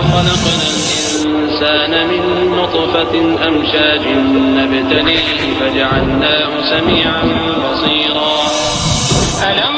خلقنا الإنسان من نطفة أمشاج نبتليه فجعلناه سميعا بصيرا. ألم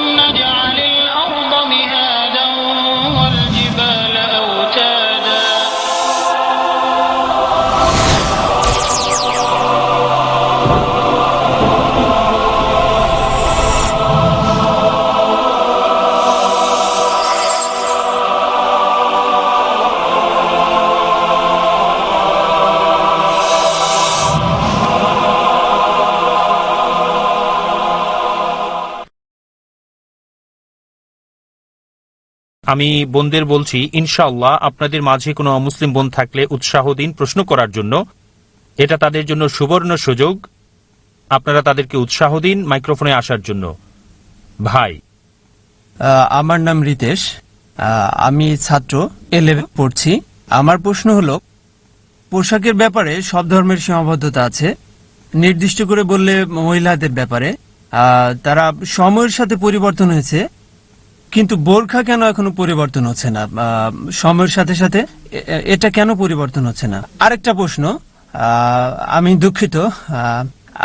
আমি বোনদের বলছি, ইনশাআল্লাহ আপনাদের মাঝে কোনো অমুসলিম বোন থাকলে উৎসাহ দিন প্রশ্ন করার জন্য। এটা তাদের জন্য সুবর্ণ সুযোগ। আপনারা তাদেরকে উৎসাহ দিন মাইক্রোফোনে আসার জন্য। ভাই। আমার নাম রিতেশ। আমি ছাত্র এলেভেন পড়ছি। আমার প্রশ্ন হলো, পোশাকের ব্যাপারে সব ধর্মের সীমাবদ্ধতা আছে। নির্দিষ্ট করে বললে মহিলাদের ব্যাপারে। তারা সময়ের সাথে পরিবর্তন হয়েছে। কিন্তু বোরখা কেন এখনও পরিবর্তন হচ্ছে না? সময়ের সাথে সাথে এটা কেন পরিবর্তন হচ্ছে না? আরেকটা প্রশ্ন আমি দুঃখিত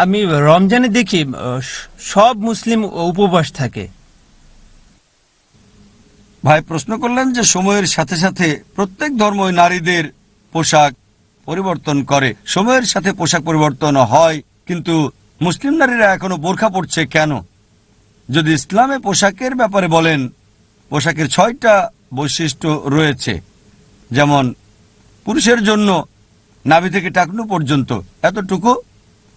আমি রমজানে দেখি সব মুসলিম উপবাস থাকে। ভাই, প্রশ্ন করলেন যে সময়ের সাথে সাথে প্রত্যেক ধর্মই নারীদের পোশাক পরিবর্তন করে। সময়ের সাথে পোশাক পরিবর্তন হয়, কিন্তু মুসলিম নারীরা এখনও বোরখা পড়ছে কেন? যদি ইসলামে পোশাকের ব্যাপারে বলেন, পোশাকের ছয়টা বৈশিষ্ট্য রয়েছে। যেমন, পুরুষের জন্য নাভি থেকে টাকনু পর্যন্ত এতটুকু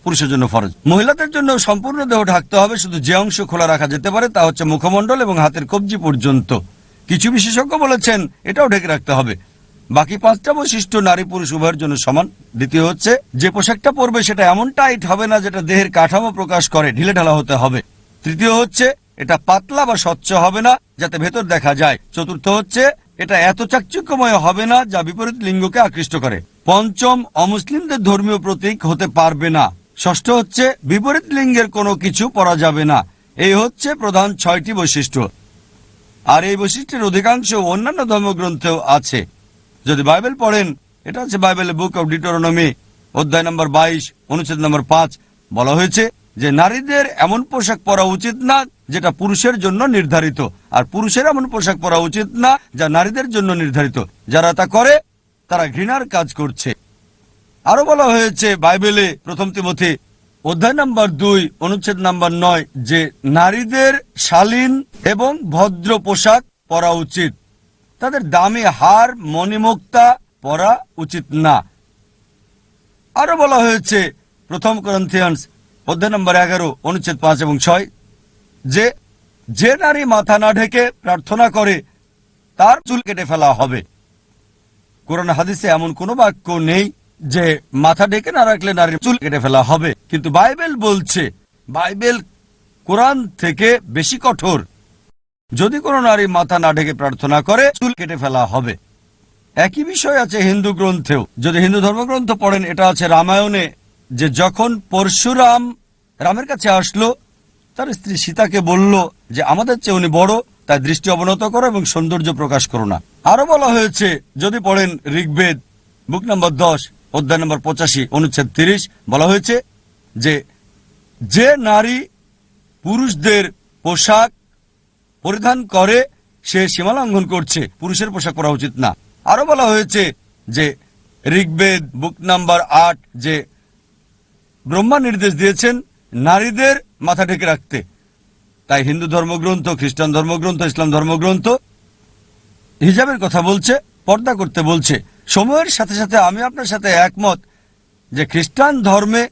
পুরুষের জন্য ফরজ। মহিলাদের জন্য সম্পূর্ণ দেহ ঢাকতে হবে, শুধু যে অংশ খোলা রাখা যেতে পারে তা হচ্ছে মুখমণ্ডল এবং হাতের কবজি পর্যন্ত। কিছু বিশেষজ্ঞ বলেছেন, এটাও ঢেকে রাখতে হবে। বাকি পাঁচটা বৈশিষ্ট্য নারী পুরুষ উভয়ের জন্য সমান। দ্বিতীয় হচ্ছে, যে পোশাকটা পরবে সেটা এমন টাইট হবে না যেটা দেহের কাঠামো প্রকাশ করে ঢিলে ঢালা হতে হবে। তৃতীয় হচ্ছে, এটা পাতলা বা স্বচ্ছ হবে না, যাতে ভেতর দেখা যায়। চতুর্থ হচ্ছে, এটা এত চাকচুক্যময় হবে না, যা বিপরীত লিঙ্গকে আকৃষ্ট করে। পঞ্চম, অমুসলিমদের ধর্মীয় প্রতীক হতে পারবে না। ষষ্ঠ হচ্ছে, বিপরীত লিঙ্গের কোনো কিছু পরা যাবে না। এই হচ্ছে প্রধান ছয়টি বৈশিষ্ট্য। আর এই বৈশিষ্ট্যের অধিকাংশ অন্যান্য ধর্মগ্রন্থেও আছে। যদি বাইবেল পড়েন, এটা হচ্ছে বাইবেলের বুক অব ডিটোরনমি, অধ্যায় নম্বর বাইশ, অনুচ্ছেদ নম্বর পাঁচ, বলা হয়েছে যে নারীদের এমন পোশাক পরা উচিত না যেটা পুরুষের জন্য নির্ধারিত। আর পুরুষের এমন পোশাক পরা উচিত না যা নারীদের জন্য নির্ধারিত। যারা তা করে, তারা ঘৃণার কাজ করছে। আরও বলা হয়েছে বাইবেলে প্রথম তিমথি, অধ্যায় নাম্বার দুই, অনুচ্ছেদ নাম্বার নয়, যে নারীদের শালীন এবং ভদ্র পোশাক পরা উচিত। তাদের দামি হার, মণিমুক্তা পরা উচিত না। আরও বলা হয়েছে, প্রথম করন্থিয়ান্স অধ্যায় নম্বর এগারো, অনুচ্ছেদ পাঁচ এবং ছয়। যে যে নারী মাথা না ঢেকে প্রার্থনা করে, তার চুল কেটে ফেলা হবে। কোরআন হাদিসে এমন কোনো বাক্য নেই যে, মাথা ডেকে না রাখলে নারীর চুল কেটে ফেলা হবে। কিন্তু বাইবেল বলছে, বাইবেল কোরআন থেকে বেশি কঠোর। যদি কোনো নারী মাথা না ঢেকে প্রার্থনা করে, চুল কেটে ফেলা হবে। একই বিষয় আছে হিন্দু গ্রন্থেও। যদি হিন্দু ধর্মগ্রন্থ পড়েন, এটা আছে রামায়ণে যে যখন পরশুরাম রামের কাছে আসলো, তার স্ত্রী সীতাকে বলল যে, আমাদের চেয়ে উনি বড়, তাই দৃষ্টি অবনত করো এবং সৌন্দর্য প্রকাশ করো না। আরও বলা হয়েছে, যদি পড়েন ঋগ্বেদ, বুক নম্বর দশ, অধ্যায় নম্বর পঁচাশি, অনুচ্ছেদ তিরিশ, বলা হয়েছে যে যে নারী পুরুষদের পোশাক পরিধান করে, সে সীমা লঙ্ঘন করছে। পুরুষের পোশাক পরা উচিত না। আরও বলা হয়েছে যে, ঋগ্বেদ, বুক নাম্বার আট, যে ব্রহ্মা নির্দেশ দিয়েছেন নারীদের মাথা ঢেকে রাখতে। তাই হিন্দু ধর্মগ্রন্থ, খ্রিস্টান ধর্মগ্রন্থ, ইসলাম ধর্মগ্রন্থ হিজাবের কথা বলছে, পর্দা করতে বলছে। সময়ের সাথে সাথে আমি আপনার সাথে একমত যে খ্রিস্টান ধর্মে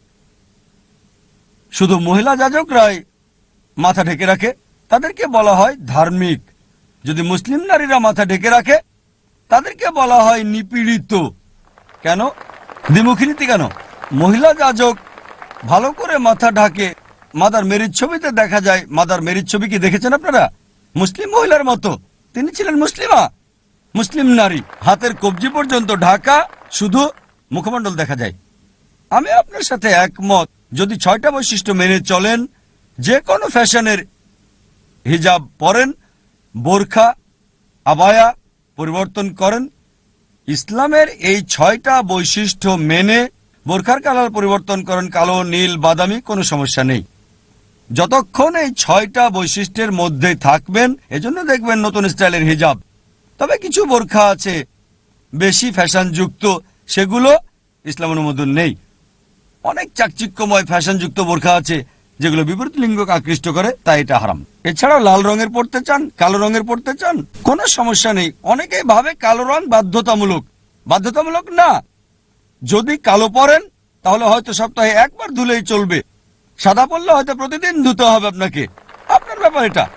শুধু মহিলা যাজকরাই মাথা ঢেকে রাখে, তাদেরকে বলা হয় ধার্মিক। যদি মুসলিম নারীরা মাথা ঢেকে রাখে, তাদেরকে বলা হয় নিপীড়িত। কেন? দ্বিমুখী নীতি কেন? মহিলা যাজক ভালো করে মাথা ঢাকে, মাদার মেরির ছবিতে দেখা যায়, মাদার মেরির ছবি কি দেখেছেন আপনারা? মুসলিম মহিলার মতো। তিনি ছিলেন মুসলিমা। মুসলিম নারী। হাতের কবজি পর্যন্ত ঢাকা, শুধু মুখমণ্ডল দেখা যায়। আমি আপনার সাথে একমত, যদি ছয়টা বৈশিষ্ট্য মেনে চলেন, যে কোনো ফ্যাশনের হিজাব পরেন, বোরখা, আবায়া পরিবর্তন করেন, ইসলামের এই ছয়টা বৈশিষ্ট্য মেনে বোরখার কালার পরিবর্তন করেন কালো, নীল, বাদামি, কোনো সমস্যা নেই। যতক্ষণ এই ছয়টা বৈশিষ্ট্যের মধ্যে থাকবেন, এজন্য দেখবেন নতুন স্টাইলের হিজাব। তবে কিছু বোরখা আছে, বেশি ফ্যাশনযুক্ত, সেগুলো ইসলাম অনুমোদন নেই। অনেক চাকচিক্যময় ফ্যাশনযুক্ত বোরখা আছে, যেগুলো বিপরীত লিঙ্গকে আকৃষ্ট করে, তাই এটা হারাম। এছাড়াও লাল রঙের পড়তে চান, কালো রঙের পড়তে চান, কোনো সমস্যা নেই। অনেকেই ভাবে কালো রং বাধ্যতামূলক। বাধ্যতামূলক না যদি কালো পরেন, তাহলে হয়তো সপ্তাহে একবার ধুলেই চলবে। সাদা পরলে হয়তো প্রতিদিন ধুতে হবে আপনাকে। আপনার ব্যাপার এটা।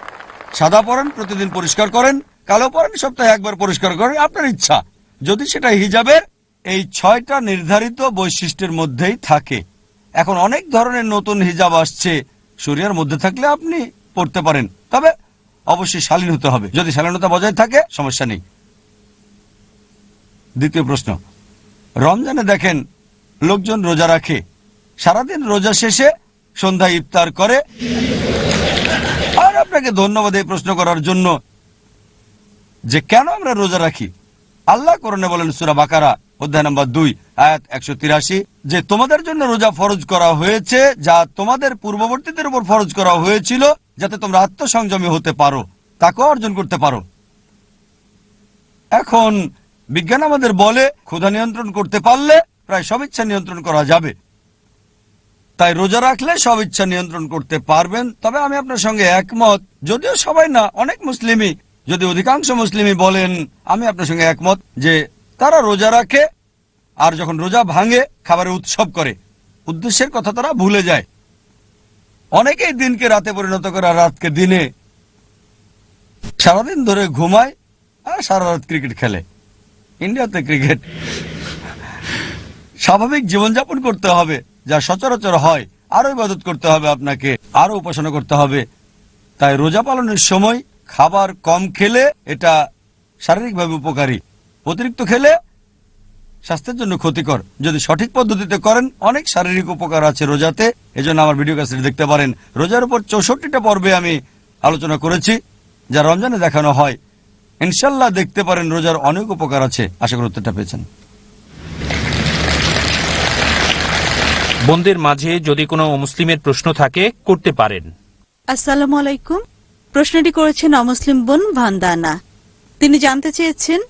সাদা পরেন, প্রতিদিন পরিষ্কার করেন। কালো পরেন, সপ্তাহে একবার পরিষ্কার করেন, আপনার ইচ্ছা। যদি সেটা হিজাবের, এই ছয়টা নির্ধারিত বৈশিষ্ট্যের মধ্যেই থাকে। এখন অনেক ধরনের নতুন হিজাব আসছে। শরিয়ার মধ্যে থাকলে আপনি পড়তে পারেন। তবে অবশ্যই শালীন হতে হবে। যদি শালীনতা বজায় থাকে, সমস্যা নেই। দ্বিতীয় প্রশ্ন। রমজানে দেখেন লোকজন রোজা রাখে। সারাদিন রোজা শেষে সন্ধ্যা ইফতার করে। আর আপনাকে ধন্যবাদ এই প্রশ্ন করার জন্য যে কেন আমরা রোজা রাখি? আল্লাহ করণে বলেন সুরা বাকারা, অধ্যায় নম্বর দুই, আয়াত একশো তিরাশি, যে তোমাদের জন্য রোজা ফরজ করা হয়েছে, যা তোমাদের পূর্ববর্তীদের উপর ফরজ করা হয়েছিল, যাতে তোমরা আত্মসংযমী হতে পারো, তাকেও অর্জন করতে পারো। এখন বিজ্ঞান আমাদের বলে, ক্ষুধা নিয়ন্ত্রণ করতে পারলে প্রায় সব ইচ্ছা নিয়ন্ত্রণ করা যাবে। তাই রোজা রাখলে সব ইচ্ছা নিয়ন্ত্রণ করতে পারবেন। তবে আমি আপনার সঙ্গে একমত, যদিও সবাই না, অনেক মুসলিমই, যদি অধিকাংশ মুসলিমই বলেন, আমি আপনার সঙ্গে একমত যে তারা রোজা রাখে আর যখন রোজা ভাঙে, খাবারের উৎসব করে। উদ্দেশ্যের কথা তারা ভুলে যায়। অনেকেই দিনকে রাতে পরিণত করে রাতকে দিনে সারাদিন ধরে ঘুমায় আর সারা রাত ক্রিকেট খেলে। ইন্ডিয়াতে ক্রিকেট। স্বাভাবিক জীবনযাপন করতে হবে, যা সচরাচর হয়। আরও ইবাদত করতে হবে আপনাকে আরও উপাসনা করতে হবে। তাই রোজা পালনের সময় খাবার কম খেলে এটা শারীরিকভাবে উপকারী। অতিরিক্ত খেলে স্বাস্থ্যের জন্য ক্ষতিকর। যদি সঠিক পদ্ধতিতে করেন, অনেক শারীরিক উপকার আছে রোজাতে। এজন্য আমার ভিডিও কাছে দেখতে পারেন। রোজার উপর চৌষট্টিটা পর্বে আমি আলোচনা করেছি, যা রমজানে দেখানো হয়। ইনশাল্লাহ দেখতে পারেন রোজার অনেক উপকার আছে। আশা করি উত্তরটা পেয়েছেন। বোনদের মাঝে যদি কোনো মুসলিমের প্রশ্ন থাকে করতে পারেন। আসসালামু আলাইকুম। প্রশ্নটি করেছেন অমুসলিম বোন ভান্দানা। তিনি জানতে চেয়েছেন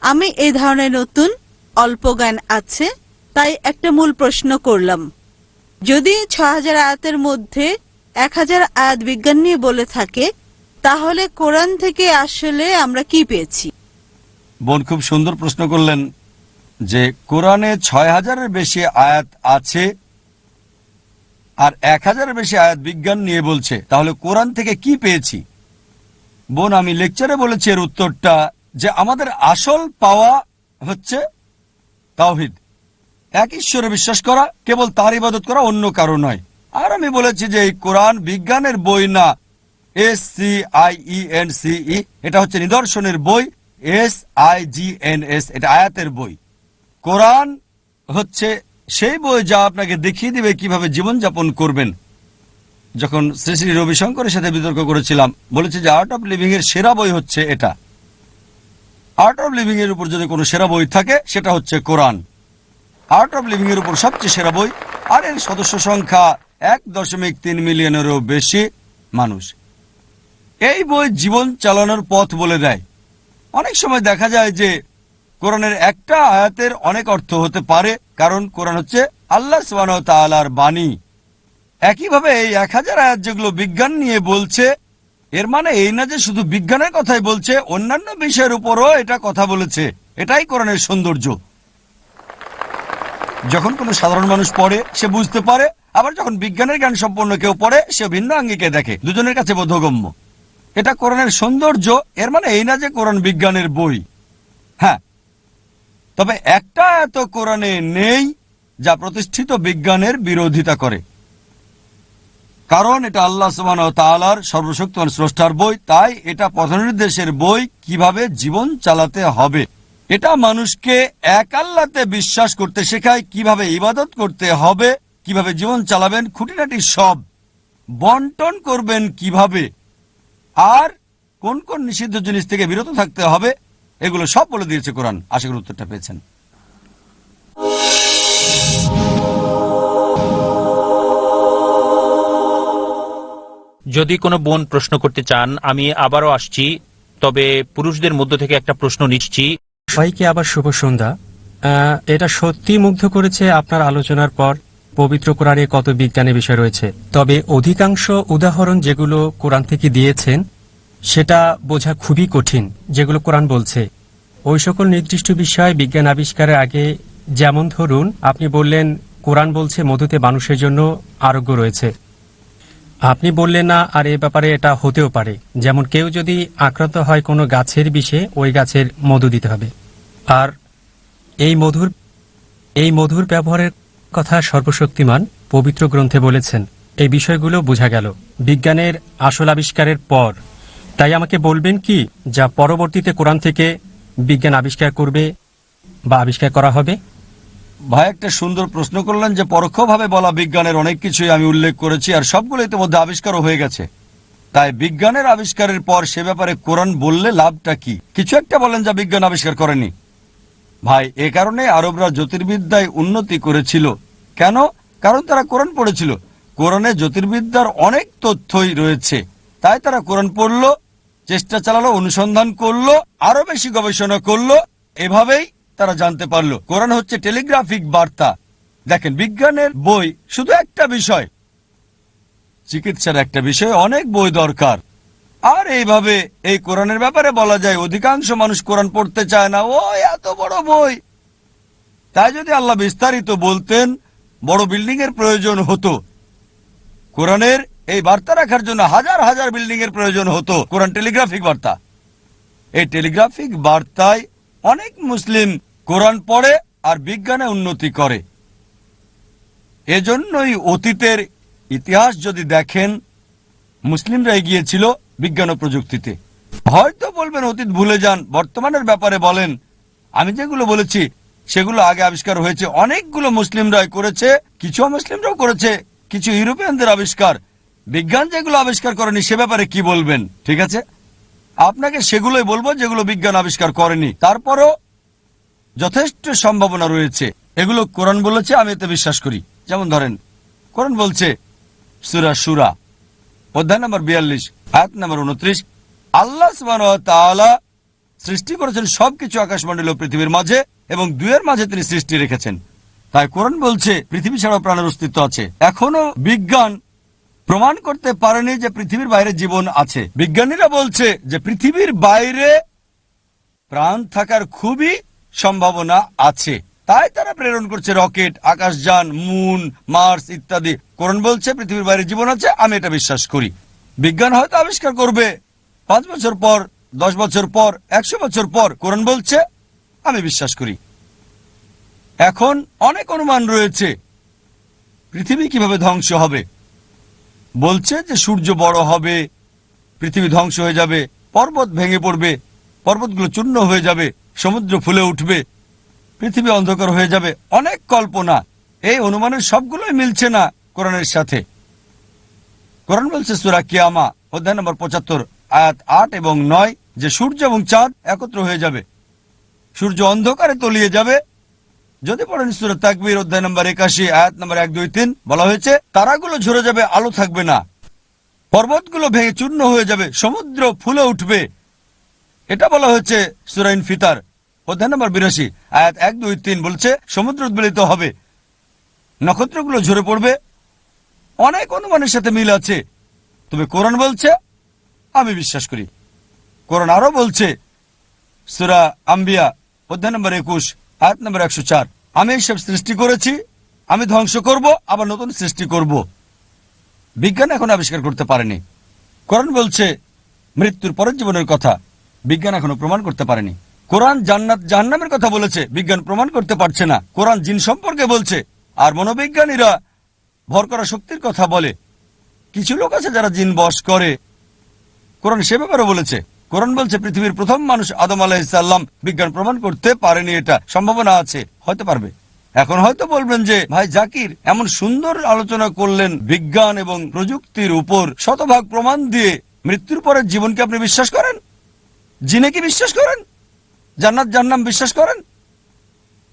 আমি এই ধরনের নতুন অল্প জ্ঞান আছে তাই একটা মূল প্রশ্ন করলাম। যদি ছ হাজার আয়াতের মধ্যে এক হাজার আয়াত বিজ্ঞান নিয়ে বলে থাকে তাহলে কোরআন থেকে আসলে আমরা কি পেয়েছি? বোন, খুব সুন্দর প্রশ্ন করলেন যে কোরআনে ছয় হাজারের বেশি আয়াত আছে আর এক হাজারের বেশি আয়াত বিজ্ঞান নিয়ে বলছে। তাহলে কোরআন থেকে কি পেয়েছি? বোন, আমি লেকচারে বলেছি এর উত্তরটা যে আমাদের আসল পাওয়া হচ্ছে তাওহিদ। এক ঈশ্বরে বিশ্বাস করা, কেবল তার ইবাদত করা অন্য কারও নয়। আর আমি বলেছি যে এই কোরআন বিজ্ঞানের বই না S C I E N C E এটা হচ্ছে নিদর্শনের বই S I G N S এটা আয়াতের বই। কোরআন হচ্ছে সেই বই যা আপনাকে দেখিয়ে দিবে কীভাবে জীবনযাপন করবেন। যখন শ্রী শ্রী রবিশঙ্করের সাথে বিতর্ক করেছিলাম, বলেছে যে আর্ট অফ লিভিং এর সেরা বই হচ্ছে এটা। আর্ট অফ লিভিং এর উপর যদি কোনো সেরা বই থাকে, সেটা হচ্ছে কোরআন। আর্ট অফ লিভিং এর উপর সবচেয়ে সেরা বই, আর এর সদস্য সংখ্যা এক দশমিক তিন মিলিয়নেরও বেশি মানুষ। এই বই জীবন চালানোর পথ বলে দেয়। অনেক সময় দেখা যায় যে, কোরআনের একটা আয়াতের অনেক অর্থ হতে পারে, কারণ কোরআন হচ্ছে আল্লাহ তালার বাণী। একইভাবে এই এক হাজার আয়াত যেগুলো বিজ্ঞান নিয়ে বলছে, এর মানে এই না যে শুধু বিজ্ঞানের কথাই বলছে, অন্যান্য বিষয়ের উপরও এটা কথা বলেছে। এটাই কোরআনের সৌন্দর্য। যখন কোনো সাধারণ মানুষ পড়ে, সে বুঝতে পারে, আবার যখন বিজ্ঞানের জ্ঞান সম্পন্ন কেউ পড়ে, সে ভিন্ন আঙ্গিকে দেখে। দুজনের কাছে বোধগম্য। এটা কোরআনের সৌন্দর্য, এর মানে এই না যে কোরআন বিজ্ঞানের বই। হ্যাঁ। তবে একটা এত কোরআনে নেই যা প্রতিষ্ঠিত বিজ্ঞানের বিরোধিতা করে। কারণ এটা আল্লাহ সুবান তালার সর্বশক্তিমান স্রষ্টার বই, তাই এটা পথনির্দেশের বই কীভাবে জীবন চালাতে হবে? এটা মানুষকে এক আল্লাতে বিশ্বাস করতে শেখায় কীভাবে ইবাদত করতে হবে, কীভাবে জীবন চালাবেন, খুঁটিনাটি সব বন্টন করবেন কীভাবে? আর কোন কোন নিষিদ্ধ জিনিস থেকে বিরত থাকতে হবে এগুলো সব বলে দিয়েছে কোরআন। আশা করি উত্তরটা পেয়েছেন। যদি কোনো বোন প্রশ্ন করতে চান আমি আবারও আসছি তবে পুরুষদের মধ্য থেকে একটা প্রশ্ন নিচ্ছি। সবাইকে আবার শুভ সন্ধ্যা। আহ, এটা সত্যি মুগ্ধ করেছে আপনার আলোচনার পর। পবিত্র কোরআনে কত বিজ্ঞানের বিষয় রয়েছে। তবে অধিকাংশ উদাহরণ যেগুলো কোরআন থেকে দিয়েছেন, সেটা বোঝা খুবই কঠিন, যেগুলো কোরআন বলছে। ওই সকল নির্দিষ্ট বিষয় বিজ্ঞান আবিষ্কারের আগে যেমন ধরুন, আপনি বললেন, কোরআন বলছে মধুতে মানুষের জন্য আরোগ্য রয়েছে। আপনি বললেন না, আর এ ব্যাপারে এটা হতেও পারে। যেমন কেউ যদি আক্রান্ত হয় কোনো গাছের বিষে, ওই গাছের মধু দিতে হবে। আর এই মধুর এই মধুর ব্যবহারের কথা সর্বশক্তিমান পবিত্র গ্রন্থে বলেছেন। এই বিষয়গুলো বোঝা গেল। বিজ্ঞানের আসল আবিষ্কারের পর। তাই আমাকে বলবেন কি, যা পরবর্তীতে কোরআন থেকে বিজ্ঞান আবিষ্কার করবে বা আবিষ্কার করা হবে? ভাই, একটা সুন্দর প্রশ্ন করলেন যে, পরোক্ষভাবে বলা বিজ্ঞানের অনেক কিছুই আমি উল্লেখ করেছি আর সবগুলো ইতিমধ্যে আবিষ্কারও হয়ে গেছে। তাই বিজ্ঞানের আবিষ্কারের পর সে ব্যাপারে কোরআন বললে লাভটা কি? কিছু একটা বলেন যা বিজ্ঞান আবিষ্কার করেনি। ভাই, এ কারণে আরবরা জ্যোতির্বিদ্যায় উন্নতি করেছিল। কেন? কারণ তারা কোরআন পড়েছিল। কোরআনে জ্যোতির্বিদ্যার অনেক তথ্যই রয়েছে। তাই তারা কোরআন পড়ল, চেষ্টা চালালো, অনুসন্ধান করল, আরও বেশি গবেষণা করল, এভাবেই তারা জানতে পারল। কোরআন হচ্ছে টেলিগ্রাফিক বার্তা। দেখেন, বিজ্ঞানের বই শুধু একটা বিষয়। চিকিৎসার একটা বিষয়, অনেক বই দরকার। আর এইভাবে এই কোরআনের ব্যাপারে বলা যায়, অধিকাংশ মানুষ কোরআন পড়তে চায় না। ও, এত বড় বই। তাই যদি আল্লাহ বিস্তারিত বলতেন, বড় বিল্ডিং এর প্রয়োজন হতো। কোরআনের এই বার্তা রাখার জন্য হাজার হাজার বিল্ডিং এর প্রয়োজন হতো। কোরআন টেলিগ্রাফিক বার্তা। এই টেলিগ্রাফিক বার্তায় অনেক মুসলিম কোরআন পড়ে আর বিজ্ঞানে উন্নতি করে। এজন্যই অতীতের ইতিহাস যদি দেখেন, মুসলিমরা এগিয়েছিল বিজ্ঞান ও প্রযুক্তিতে। হয়তো বলবেন, অতীত ভুলে যান। বর্তমানের ব্যাপারে বলেন। আমি যেগুলো বলেছি, সেগুলো আগে আবিষ্কার হয়েছে। অনেকগুলো মুসলিমরাই করেছে, কিছু মুসলিমরাও করেছে, কিছু ইউরোপিয়ানদের আবিষ্কার। বিজ্ঞান যেগুলো আবিষ্কার করেনি, সে ব্যাপারে কি বলবেন? ঠিক আছে? আপনাকে সেগুলোই বলব যেগুলো বিজ্ঞান আবিষ্কার করেনি। তারপরও যথেষ্ট সম্ভাবনা রয়েছে। এগুলো কোরআন বলেছে, আমি এতে বিশ্বাস করি। যেমন ধরেন, কোরআন বলছে, সুরা সুরা। অধ্যায় নম্বর বিয়াল্লিশ আয়াত নম্বর উনত্রিশ। আল্লাহ সৃষ্টি করেছেন সবকিছু আকাশমণ্ডল ও পৃথিবীর মাঝে এবং দুয়ের মাঝে তিনি সৃষ্টি রেখেছেন। তাই কোরআন বলছে, পৃথিবী ছাড়াও প্রাণের অস্তিত্ব আছে। এখনও বিজ্ঞান প্রমাণ করতে পারেনি যে পৃথিবীর বাইরে জীবন আছে। বিজ্ঞানীরা বলছে যে পৃথিবীর বাইরে প্রাণ থাকার খুবই সম্ভাবনা আছে। তাই তারা প্রেরণ করছে রকেট আকাশযান মুন, মার্স ইত্যাদি। কোরআন বলছে, পৃথিবীর বাইরে জীবন আছে, আমি এটা বিশ্বাস করি। বিজ্ঞান হয়তো আবিষ্কার করবে। পাঁচ বছর পর, দশ বছর পর, একশো বছর পর কোরআন বলছে, আমি বিশ্বাস করি। এখন অনেক অনুমান রয়েছে, পৃথিবী কীভাবে ধ্বংস হবে। বলছে যে সূর্য বড় হবে, পৃথিবী ধ্বংস হয়ে যাবে, পর্বত ভেঙে পড়বে, পর্বতগুলো চূর্ণ হয়ে যাবে, সমুদ্র ফুলে উঠবে পৃথিবী অন্ধকার হয়ে যাবে। অনেক কল্পনা। এই অনুমানের সবগুলোই মিলছে না কোরআনের সাথে। কোরআন বলছে সুরা কিয়ামা, অধ্যায় নম্বর পঁচাত্তর, আয়াত আট এবং নয়, যে সূর্য এবং চাঁদ একত্র হয়ে যাবে। সূর্য অন্ধকারে তলিয়ে যাবে। যদি পড়েন সুরা তাকবির, অধ্যায় নম্বর একাশি, আয়াত নম্বর এক, দুই, তিন, বলা হয়েছে, তারাগুলো ঝরে যাবে, আলো থাকবে না। পর্বতগুলো ভেঙে চূর্ণ হয়ে যাবে, সমুদ্র ফুলে উঠবে। এটা বলা হয়েছে সুরাইন ফিতার অধ্যায় নম্বর বিরাশি, আয়াত এক, দুই, তিন বলছে, সমুদ্র উদ্বেলিত হবে। নক্ষত্রগুলো ঝরে পড়বে। অনেক অনুমানের সাথে মিল আছে। তবে কোরআন বলছে, আমি বিশ্বাস করি। কোরআন আরও বলছে, সুরা আম্বিয়া, অধ্যায় নম্বর একুশ, আয়াত নম্বর একশো চার, আমি এইসব সৃষ্টি করেছি, আমি ধ্বংস করব, আবার নতুন সৃষ্টি করব। বিজ্ঞান এখন আবিষ্কার করতে পারেনি। কোরআন বলছে, মৃত্যুর পরের জীবনের কথা। বিজ্ঞান এখনও প্রমাণ করতে পারেনি। কোরআন জান্নাত, জাহান্নামের কথা বলেছে, বিজ্ঞান প্রমাণ করতে পারছে না। কোরআন জিন সম্পর্কে বলছে, আর মনোবিজ্ঞানীরা ভর করা শক্তির কথা বলে। কিছু লোক আছে যারা জিন বস করে। কোরআন সে ব্যাপারে বলেছে, কোরআন বলছে, পৃথিবীর প্রথম মানুষ আদম আলাহিসাল্লাম বিজ্ঞান প্রমাণ করতে পারেনি এটা, সম্ভাবনা আছে, হয়তো পারবে। এখন হয়তো বলবেন যে, ভাই জাকির, এমন সুন্দর আলোচনা করলেন বিজ্ঞান এবং প্রযুক্তির উপর শতভাগ প্রমাণ দিয়ে মৃত্যুর পরের জীবনকে আপনি বিশ্বাস করেন? জিনে কি বিশ্বাস করেন? জান্নাত জান্নাম বিশ্বাস করেন?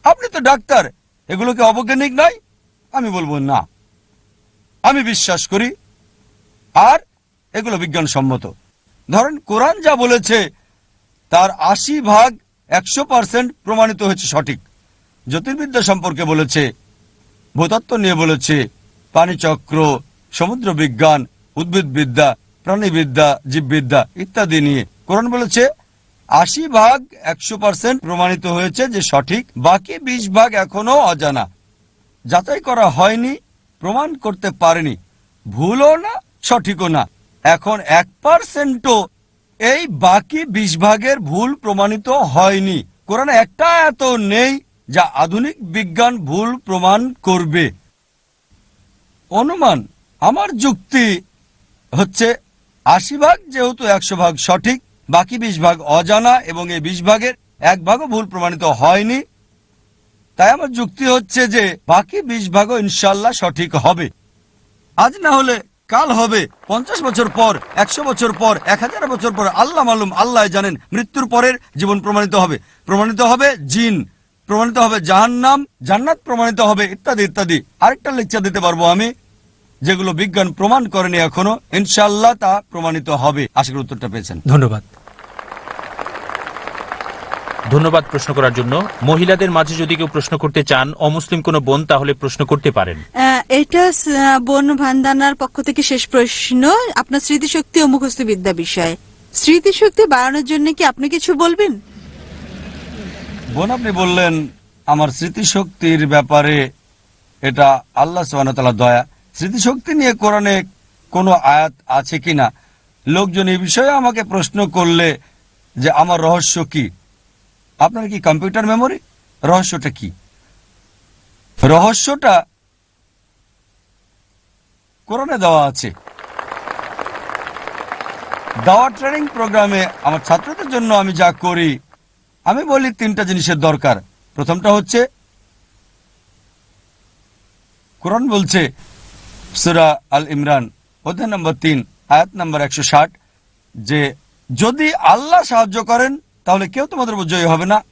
আপনি তো ডাক্তার, এগুলো কি অবৈজ্ঞানিক নয়? আমি বলব না। আমি বিশ্বাস করি, আর এগুলো বিজ্ঞানসম্মত। ধরেন কোরআন যা বলেছে, তার আশি ভাগ একশো পার্সেন্ট প্রমাণিত হয়েছে সঠিক। জ্যোতির্বিদ্যা সম্পর্কে বলেছে, ভূতত্ত্ব নিয়ে বলেছে পানিচক্র সমুদ্র বিজ্ঞান, উদ্ভিদবিদ্যা, প্রাণীবিদ্যা, জীববিদ্যা ইত্যাদি নিয়ে। কোরআন বলেছে আশি ভাগ একশো পার্সেন্ট প্রমাণিত হয়েছে যে সঠিক, বাকি বিশ ভাগ এখনও অজানা। যাচাই করা হয়নি, প্রমাণ করতে পারেনি। ভুলও না, সঠিকও না। এখন এক পার্সেন্টও এই বাকি বিশ ভাগের ভুল প্রমাণিত হয়নি। কোরআনে একটা এত নেই যা আধুনিক বিজ্ঞান ভুল প্রমাণ করবে। অনুমান, আমার যুক্তি হচ্ছে আশি ভাগ যেহেতু একশো ভাগ সঠিক বাকি বিশ ভাগ অজানা এবং এই বিশ ভাগের এক ভাগও ভুল প্রমাণিত হয়নি। তাই আমার যুক্তি হচ্ছে যে বাকি বিশ ভাগও ইনশাল্লাহ সঠিক হবে। আজ না হলে কাল হবে। পঞ্চাশ বছর পর, একশো বছর পর, এক হাজার বছর পর আল্লাহ মালুম, আল্লাহ জানেন মৃত্যুর পরের জীবন প্রমাণিত হবে। প্রমাণিত হবে জিন, প্রমাণিত হবে জাহান্নাম, জান্নাত প্রমাণিত হবে ইত্যাদি ইত্যাদি। আরেকটা লেকচার দিতে পারব আমি, যেগুলো বিজ্ঞান প্রমাণ করেনি এখনও। ইনশাল্লাহ তা প্রমাণিত হবে। আশা করি উত্তরটা পেয়েছেন। ধন্যবাদ। ধন্যবাদ প্রশ্ন করার জন্য। মহিলাদের মাঝে যদি কেউ প্রশ্ন করতে চান অমুসলিম কোনো বোন তাহলে প্রশ্ন করতে পারেন। এটা বন ভান্দানার পক্ষ থেকে শেষ প্রশ্ন। আপনার স্মৃতিশক্তি ও মুখস্থ বিদ্যা বিষয়ে। স্মৃতিশক্তি বাড়ানোর জন্য কি আপনি কিছু বলবেন? বোন আপনি বললেন আমার স্মৃতিশক্তির ব্যাপারে এটা আল্লাহ সোহানতালা দয়া। স্মৃতিশক্তি নিয়ে কোরআনে কোনো আয়াত আছে কিনা? লোকজন এই বিষয়ে আমাকে প্রশ্ন করলে যে আমার রহস্য কি? আপনার কি কম্পিউটার মেমোরি রহস্যটা কি? রহস্যটা কোরআনে দেওয়া আছে। দাওয়া ট্রেনিং প্রোগ্রামে আমার ছাত্রদের জন্য আমি যা করি, আমি বলি তিনটা জিনিসের দরকার। প্রথমটা হচ্ছে, কোরআন বলছে, সুরা আল ইমরান, অধ্যায় নম্বর তিন, আয়াত নম্বর একশো ষাট, যে যদি আল্লাহ সাহায্য করেন তাহলে কেউ তোমাদের উপর জয়ী হবে না।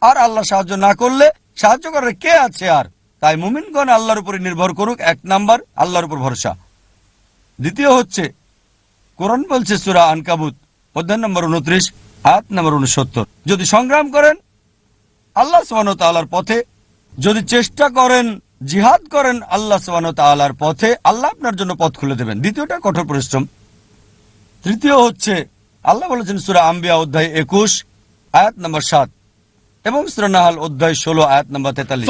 আর আল্লাহ সাহায্য না করলে সাহায্য করার কে আছে আর? তাই মুমিনগণ আল্লাহর উপরে নির্ভর করুক, এক নাম্বার, আল্লাহর উপর ভরসা। দ্বিতীয় হচ্ছে, কোরআন বলছে সুরা আনকাবুত, অধ্যায় নম্বর উনত্রিশ, আয়াত নম্বর উনসত্তর। যদি সংগ্রাম করেন, আল্লাহ সোহান তালার পথে। যদি চেষ্টা করেন, জিহাদ করেন, আল্লাহ সোহান তালার পথে। আল্লাহ আপনার জন্য পথ খুলে দেবেন। দ্বিতীয়টা কঠোর পরিশ্রম। তৃতীয় হচ্ছে আল্লাহ বলেছেন সুরা আম্বিয়া অধ্যায় একুশ আয়াত নম্বর সাত এবং সুরা নাহাল অধ্যায় ষোলো আয়াত নম্বর তেতাল্লিশ।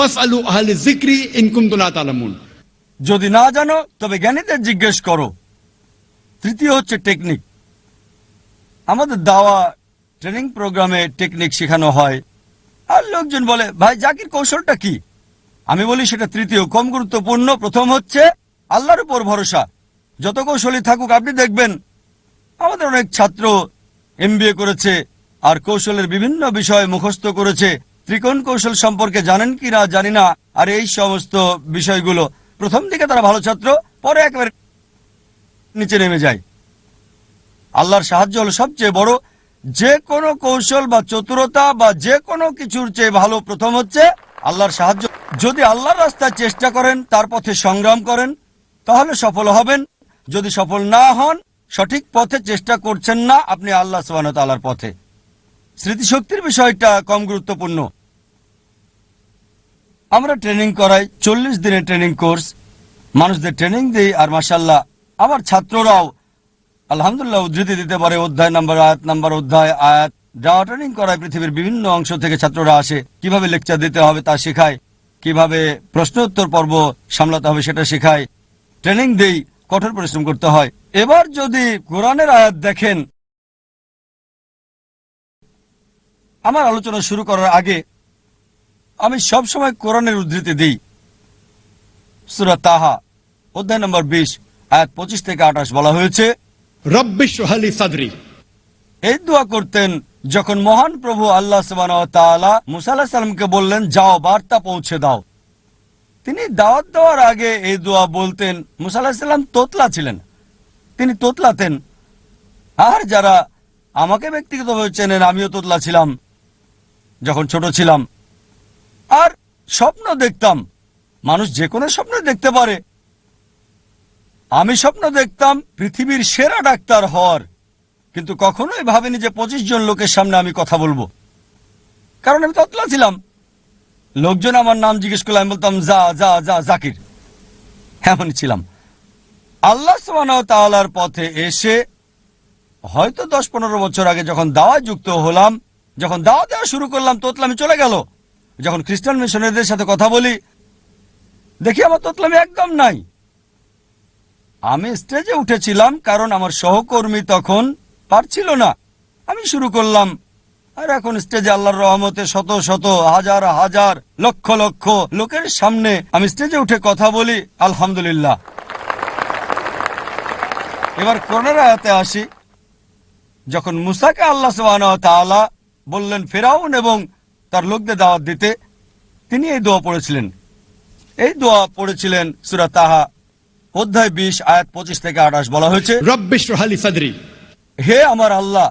যদি না জানো তবে জ্ঞানীদের জিজ্ঞেস করো। তৃতীয় হচ্ছে টেকনিক। আমাদের দাওয়া ট্রেনিং প্রোগ্রামে টেকনিক শেখানো হয়। আর লোকজন বলে ভাই জাকির কৌশলটা কি? আমি বলি সেটা তৃতীয় কম গুরুত্বপূর্ণ। প্রথম হচ্ছে আল্লাহর উপর ভরসা। যত কৌশলী থাকুক আপনি দেখবেন আমাদের অনেক ছাত্র এমবিএ করেছে আর কৌশলের বিভিন্ন বিষয় মুখস্থ করেছে। ত্রিকোণ কৌশল সম্পর্কে জানেন কি না জানি না। আর এই সমস্ত বিষয়গুলো, প্রথম দিকে তারা ভালো ছাত্র, পরে একেবারে নিচে নেমে যায়। আল্লাহর সাহায্য হলো সবচেয়ে বড়। যে কোনো কৌশল বা চতুরতা বা যে কোনো কিছুর চেয়ে ভালো প্রথম হচ্ছে আল্লাহর সাহায্য। যদি আল্লাহর রাস্তায় চেষ্টা করেন, তার পথে সংগ্রাম করেন, তাহলে সফল হবেন। যদি সফল না হন সঠিক পথে চেষ্টা করছেন না আপনি আল্লাহ সোহান তাল্লার পথে। স্মৃতিশক্তির বিষয়টা কম গুরুত্বপূর্ণ। আমরা ট্রেনিং করাই, চল্লিশ দিনের ট্রেনিং কোর্স। মানুষদের ট্রেনিং দিই আর মাসাল্লাহ আমার ছাত্ররাও আলহামদুলিল্লাহ উদ্ধৃতি দিতে পারে, অধ্যায় নাম্বার আয়াত, নাম্বার অধ্যায় আয়াত। যাওয়া ট্রেনিং করায় পৃথিবীর বিভিন্ন অংশ থেকে ছাত্ররা আসে, কীভাবে লেকচার দিতে হবে তা শেখায়, কীভাবে প্রশ্ন উত্তর পর্ব সামলাতে হবে সেটা শেখায়। ট্রেনিং দেই কঠোর পরিশ্রম করতে হয়। এবার যদি কোরআনের আয়াত দেখেন আমার আলোচনা শুরু করার আগে আমি সব সময় কোরআনের উদ্ধৃতি দিই। সুরা তাহা অধ্যায় নম্বর বিশ আয়াত পঁচিশ থেকে আঠাশ বলা হয়েছে সাদরি। এই দোয়া করতেন যখন মহান প্রভু আল্লাহ মুসা সাল্লামকে বললেন যাও বার্তা পৌঁছে দাও। তিনি দাওয়াত দেওয়ার আগে এই দোয়া বলতেন, মুসা আলাহিস সাল্লাম তোতলা ছিলেন। তিনি তোতলাতেন। আর যারা আমাকে ব্যক্তিগতভাবে চেনেন, আমিও তোতলা ছিলাম, যখন ছোট ছিলাম। আর স্বপ্ন দেখতাম, মানুষ যে কোনো স্বপ্ন দেখতে পারে। আমি স্বপ্ন দেখতাম, পৃথিবীর সেরা ডাক্তার হওয়ার। কিন্তু কখনোই ভাবিনি যে পঁচিশ জন লোকের সামনে আমি কথা বলব। কারণ আমি ততলা ছিলাম। লোকজন আমার নাম জিজ্ঞেস করলে, আমি বলতাম, যা যা যা, জাকির। এমনই ছিলাম। আল্লাহ তাআলার পথে এসে হয়তো দশ পনেরো বছর আগে যখন দাওয়া যুক্ত হলাম, যখন দাওয়া দেওয়া শুরু করলাম, তোতলামি চলে গেল। যখন খ্রিস্টান মিশনারিদের সাথে কথা বলি, দেখি আমার তোতলামি একদম নাই। আমি স্টেজে উঠেছিলাম, কারণ আমার সহকর্মী তখন পারছিল না। আমি শুরু করলাম আর এখন স্টেজে আল্লাহর রহমতে শত শত হাজার হাজার লক্ষ লক্ষ লোকের সামনে আমি স্টেজে উঠে কথা বলি আলহামদুলিল্লাহ। এবার করোনার আয়াতে আসি। যখন মুসাকে আল্লাহ সালা বললেন ফেরাউন এবং তার লোকদের দাওয়াত দিতে তিনি এই দোয়া পড়েছিলেন। এই দোয়া পড়েছিলেন সুরা তাহা অধ্যায় বিশ আয়াত পঁচিশ থেকে আঠাশ বলা হয়েছে হে আমার আল্লাহ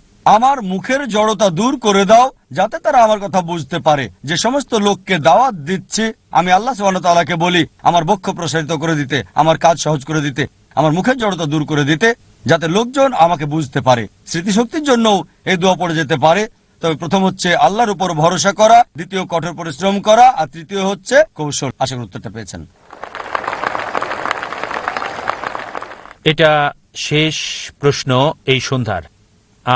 আমার মুখের জড়তা দূর করে দাও, যাতে তারা আমার কথা বুঝতে পারে। যে সমস্ত লোককে দাওয়াত দিচ্ছে, আমি আল্লাহ সুবাহকে বলি, আমার বক্ষ প্রসারিত করে দিতে, আমার কাজ সহজ করে দিতে, আমার মুখের জড়তা দূর করে দিতে, যাতে লোকজন আমাকে বুঝতে পারে। স্মৃতিশক্তির জন্য এই দোয়া পড়ে যেতে পারে। তবে প্রথম হচ্ছে আল্লাহর উপর ভরসা করা, দ্বিতীয় কঠোর পরিশ্রম করা, আর তৃতীয় হচ্ছে কৌশল। আশা করি উত্তরটা পেয়েছেন। এটা শেষ প্রশ্ন এই সন্ধ্যার।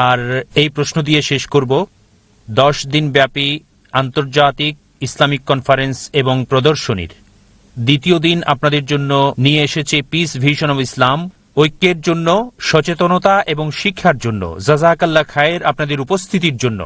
আর এই প্রশ্ন দিয়ে শেষ করব। দশ দিন ব্যাপী আন্তর্জাতিক ইসলামিক কনফারেন্স এবং প্রদর্শনীর। দ্বিতীয় দিন আপনাদের জন্য নিয়ে এসেছে পিস ভিশন অব ইসলাম। ঐক্যের জন্য, সচেতনতা এবং শিক্ষার জন্য। জাজাকাল্লা খায়ের আপনাদের উপস্থিতির জন্য।